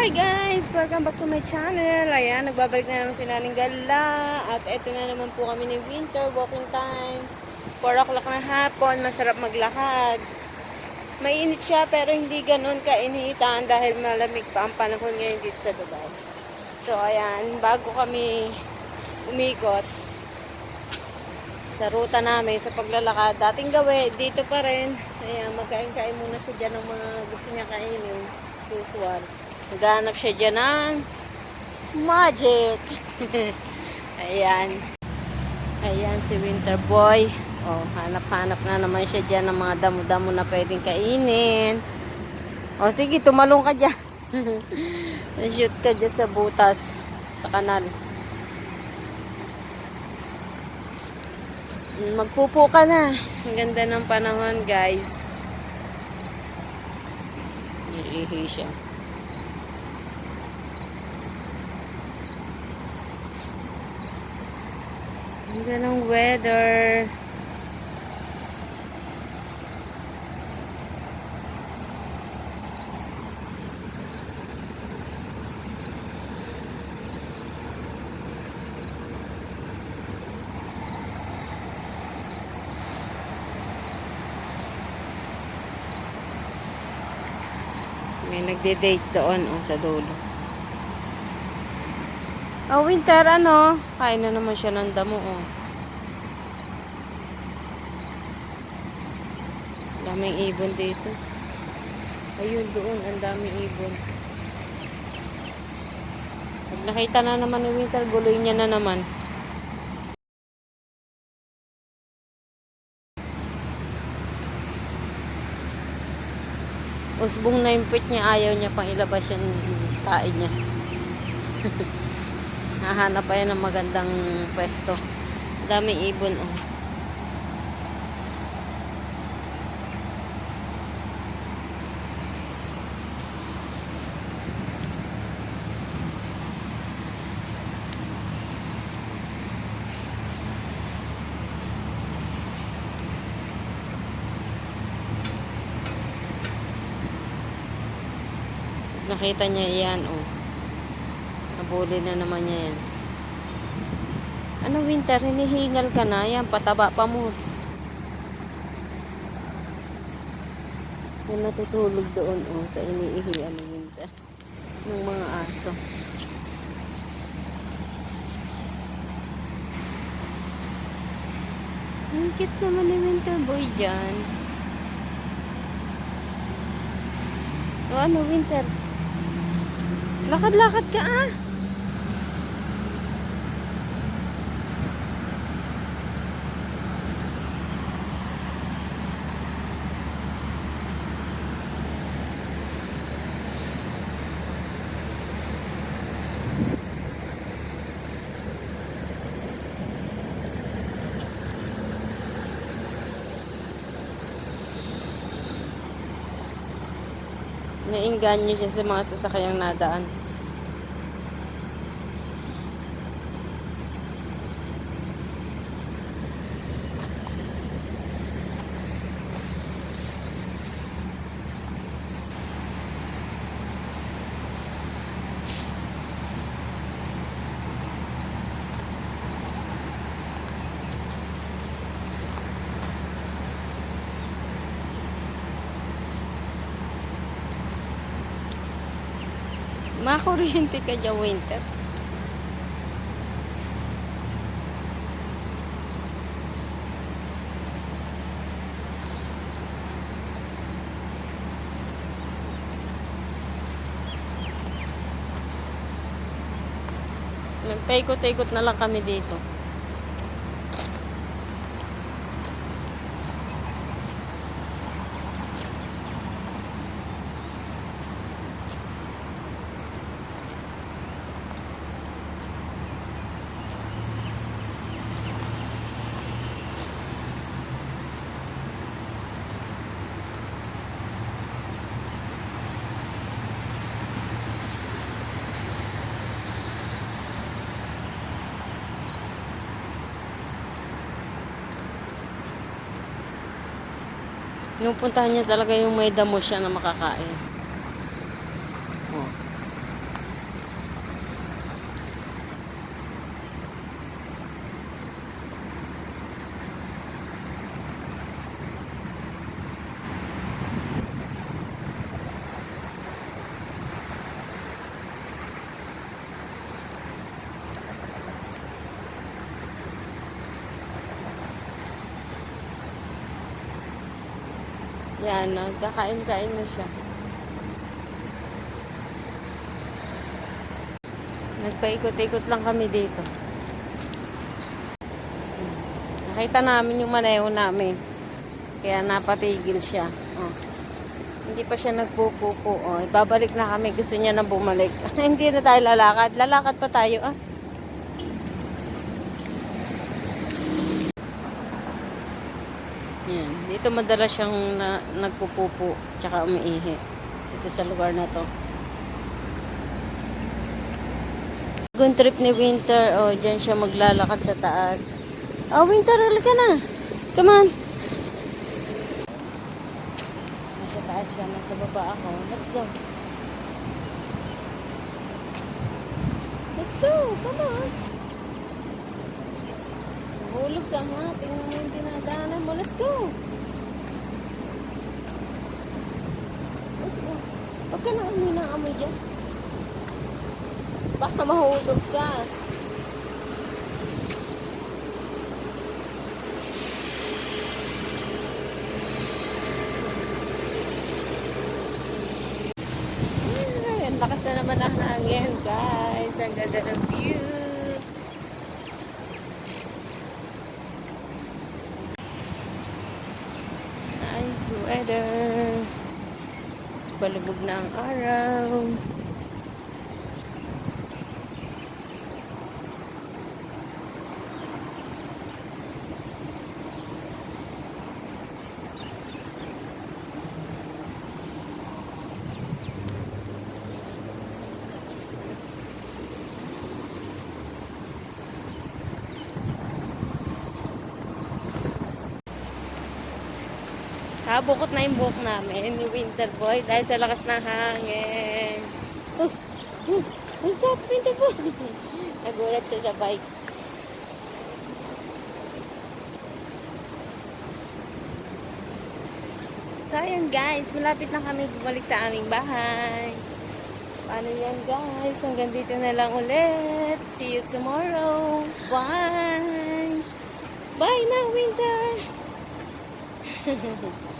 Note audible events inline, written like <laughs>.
Hi guys! Welcome back to my channel. Ayan, nagbabalik na naman si Naning Gala. At eto na naman po kami ni Winter. Walking time. 4 o'clock na hapon. Masarap maglakad. Mainit siya pero hindi ganun kainitan dahil malamig pa ang panahon ngayon dito sa Dubai. So ayan, bago kami umikot sa ruta namin sa paglalakad, dating gawi, dito pa rin. Ayan, magkain-kain muna siya dyan ng mga gusto niya kainin. Usual. Naghanap siya dyan ng magic. <laughs> Ayan. Ayan si Winter Boy. Oh, hanap-hanap na naman siya dyan ng mga damo-damo na pwedeng kainin. O sige, tumalong ka dyan. <laughs> Shoot ka dyan sa butas. Sa kanal. Magpupo ka na. Ang ganda ng panahon, guys. Iihi siya. Ganda ng weather. May nagde-date doon oh, sa dulo. Oh, winter, ano? Kain na naman siya ng damo, oh. Daming ibon dito. Ayun, doon. Ang daming ibon. Pag nakita na naman ni Winter, guloy niya na naman. Usbong na yung puwit niya, ayaw niya pang ilabas yung tae niya. <laughs> Hahanap pa yan ng magandang pwesto. Daming ibon, oh. Nakita niya yan, oh. Nabuli na naman niya yan. Ano, Winter? Hinihingal ka na. Yan, pataba pa mo. Yan natutulog doon, oh, sa iniihian ni Winter. Ng mga aso. Ang cute naman ni Winter Boy dyan. O ano, Winter? Lakad-lakad ka ah. Nainganyo siya sa mga sasakyang nadaan. Makuryente ka dyan, winter. Nagpaikot-ikot na lang kami dito. Yung puntahan niya talaga yung may damo siya na makakain. Yan, nagkakain-kain na siya. Nagpaikot-ikot lang kami dito. Nakita namin yung maneho namin. Kaya napatigil siya. Oh. Hindi pa siya nagpupupo. Oh, ibabalik na kami. Gusto niya na bumalik. <laughs> Hindi na tayo lalakad. Lalakad pa tayo ah. Yan. Dito madalas siyang na, nagpupupo tsaka umiihi. Dito sa lugar na to. Good trip ni Winter. Oh, dyan siya maglalakad sa taas. Oh, Winter, halika na. Come on. Nasa taas siya. Nasa baba ako. Let's go. Let's go. Come on. Hulog ka ha. Tingnan mo yung dinadaanan mo. Let's go. Let's go. Huwag ka na amoy na amoy dyan. Baka mahulog ka. Ay, ang lakas na naman ang hangin, guys. Ang ganda ng weather. Balubog na ang araw. Sabukot na yung buhok namin ni Winter Boy dahil sa lakas ng hangin. Oh, oh, what's that, Winter Boy? <laughs> Nagulat siya sa bike. So, ayan guys, malapit na kami bumalik sa aming bahay. Paano yan guys? Hanggang dito na lang ulit. See you tomorrow. Bye! Bye na, Winter! <laughs>